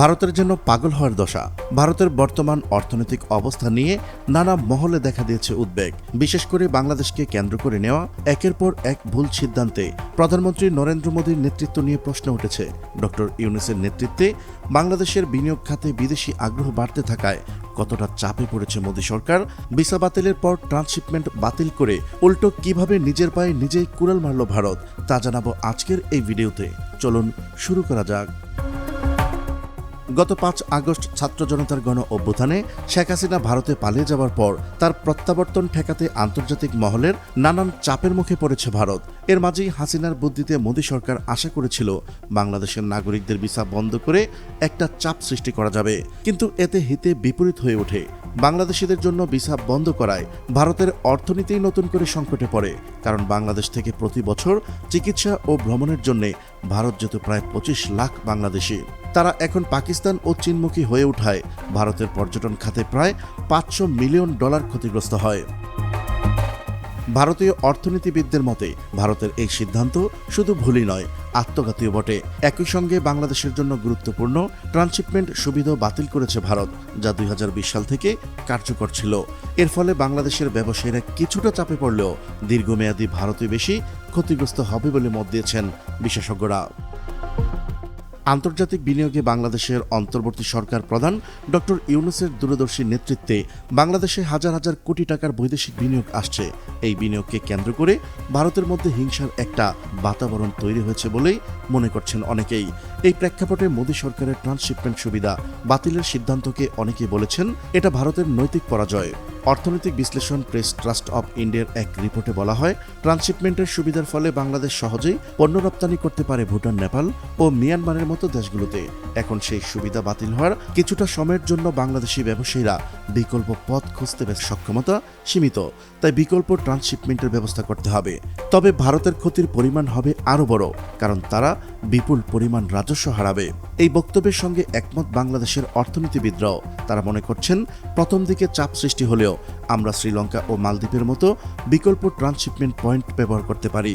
ভারতের জন্য পাগল হওয়ার দশা। ভারতের বর্তমান অর্থনৈতিক অবস্থা নিয়ে নানা মহলে দেখা দিয়েছে উদ্বেগ। বিশেষ করে বাংলাদেশকে কেন্দ্র করে নেওয়া একের পর এক ভুল সিদ্ধান্তে প্রধানমন্ত্রী নরেন্দ্র মোদীর নেতৃত্ব নিয়ে প্রশ্ন উঠেছে। ডক্টর ইউনুসের নেতৃত্বে বাংলাদেশের বিনিয়োগ খাতে বিদেশি আগ্রহ বাড়তে থাকায় কতটা চাপে পড়েছে মোদী সরকার, ভিসা বাতিলের পর ট্রান্সশিপমেন্ট বাতিল করে উল্টো কীভাবে নিজের পায়ে নিজেই কুড়াল মারল ভারত, তা জানাব আজকের এই ভিডিওতে। চলুন শুরু করা যাক। গত পাঁচ আগস্ট ছাত্র জনতার গণ অভ্যুত্থানে শেখ হাসিনা ভারতে পালিয়ে যাওয়ার পর তার প্রত্যাবর্তন ঠেকাতে আন্তর্জাতিক মহলের নানান চাপের মুখে পড়েছে ভারত। এর মাঝেই হাসিনার বুদ্ধিতে মোদী সরকার আশা করেছিল বাংলাদেশের নাগরিকদের ভিসা বন্ধ করে একটা চাপ সৃষ্টি করা যাবে। কিন্তু এতে হিতে বিপরীত হয়ে ওঠে। বাংলাদেশিদের জন্য ভিসা বন্ধ করায় ভারতের অর্থনীতি নতুন করে সংকটে পড়ে। কারণ বাংলাদেশ থেকে প্রতি বছর চিকিৎসা ও ভ্রমণের জন্য ভারত যেত প্রায় পঁচিশ লাখ বাংলাদেশি। তারা এখন পাকিস্তান ও চীনমুখী হয়ে ওঠায়। ভারতের পর্যটন খাতে প্রায় পাঁচশো মিলিয়ন ডলার ক্ষতিগ্রস্ত হয়। ভারতীয় অর্থনীতিবিদদের মতে, ভারতের এই সিদ্ধান্ত শুধু ভুলই নয় আত্মঘাতীয় বটে। একই সঙ্গে বাংলাদেশের জন্য গুরুত্বপূর্ণ ট্রান্সশিপমেন্ট সুবিধা বাতিল করেছে ভারত, যা দুই হাজার বিশ সাল থেকে কার্যকর ছিল। এর ফলে বাংলাদেশের ব্যবসায়ীরা কিছুটা চাপে পড়লেও দীর্ঘমেয়াদী ভারতে বেশি ক্ষতিগ্রস্ত হবে বলে মত দিয়েছেন বিশেষজ্ঞরা। আন্তর্জাতিক বিনিয়োগে বাংলাদেশের অন্তর্বর্তী সরকার প্রধান ডক্টর ইউনুসের দূরদর্শী নেতৃত্বে বাংলাদেশে হাজার হাজার কোটি টাকার বৈদেশিক বিনিয়োগ আসছে। এই বিনিয়োগকে কেন্দ্র করে ভারতের মধ্যে হিংসার একটা বাতাবরণ তৈরি হয়েছে বলেই মনে করছেন অনেকেই। এই প্রেক্ষাপটে মোদী সরকারের ট্রান্সশিপমেন্ট সুবিধা বাতিলের সিদ্ধান্তকে অনেকেই বলেছেন, এটা ভারতের নৈতিক পরাজয়। অর্থনৈতিক বিশ্লেষণ প্রেস ট্রাস্ট অব ইন্ডিয়ার এক রিপোর্টে বলা হয়, ট্রান্সশিপমেন্টের সুবিধার ফলে বাংলাদেশ সহজেই পণ্য রপ্তানি করতে পারে ভুটান, নেপাল ও মিয়ানমারের মতো দেশগুলোতে। এখন সেই সুবিধা বাতিল হওয়ার কিছুটা সময়ের জন্য বাংলাদেশি ব্যবসায়ীরা বিকল্প পথ খুঁজতে সক্ষমতা সীমিত, তাই বিকল্প ট্রান্সশিপমেন্টের ব্যবস্থা করতে হবে। তবে ভারতের ক্ষতির পরিমাণ হবে আরও বড়, কারণ তারা বিপুল পরিমাণ রাজস্ব হারাবে। এই বক্তব্যের সঙ্গে একমত বাংলাদেশের অর্থনীতিবিদরাও। তারা মনে করছেন, প্রথম দিকে চাপ সৃষ্টি হলেও আমরা শ্রীলঙ্কা ও মালদ্বীপের মতো বিকল্প ট্রান্সশিপমেন্ট পয়েন্ট ব্যবহার করতে পারি।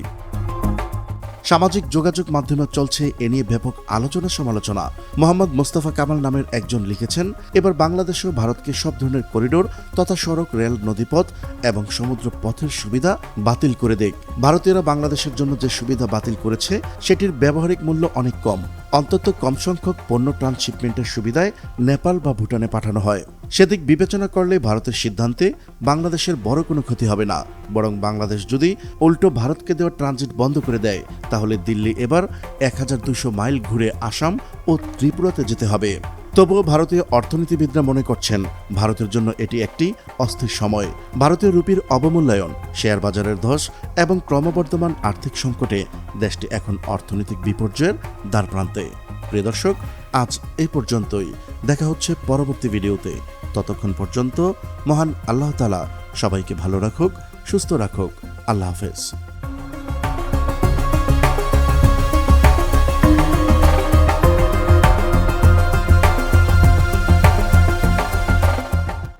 সামাজিক যোগাযোগ মাধ্যমে চলছে এ নিয়ে ব্যাপক আলোচনা সমালোচনা। মোহাম্মদ মোস্তফা কামাল নামের একজন লিখেছেন, এবার বাংলাদেশ ও ভারতকে সব ধরনের করিডোর তথা সড়ক, রেল, নদীপথ এবং সমুদ্র পথের সুবিধা বাতিল করে দেখ। ভারতীয়রা বাংলাদেশের জন্য যে সুবিধা বাতিল করেছে, সেটির ব্যবহারিক মূল্য অনেক কম। অন্তত কম সংখ্যক পণ্য ট্রান্সশিপমেন্টের সুবিধায় নেপাল বা ভুটানে পাঠানো হয়। সেদিক বিবেচনা করলে ভারতের সিদ্ধান্তে বাংলাদেশের বড় কোনো ক্ষতি হবে না। বরং বাংলাদেশ যদি উল্টো ভারতকে দেওয়া ট্রানজিট বন্ধ করে দেয়, তাহলে দিল্লি এবার এক মাইল ঘুরে আসাম ও ত্রিপুরাতে যেতে হবে। তবুও ভারতীয় অর্থনীতিবিদরা মনে করছেন ভারতের জন্য এটি একটি অস্থির সময়। ভারতীয় রুপির অবমূল্যায়ন, শেয়ার বাজারের ধস এবং ক্রমবর্ধমান আর্থিক সংকটে দেশটি এখন অর্থনৈতিক বিপর্যয়ের দ্বারপ্রান্তে। প্রিয় দর্শক, আজ এ পর্যন্তই। দেখা হচ্ছে পরবর্তী ভিডিওতে। ততক্ষণ পর্যন্ত মহান আল্লাহ তালা সবাইকে ভালো রাখুক, সুস্থ রাখুক। আল্লাহ হাফেজ।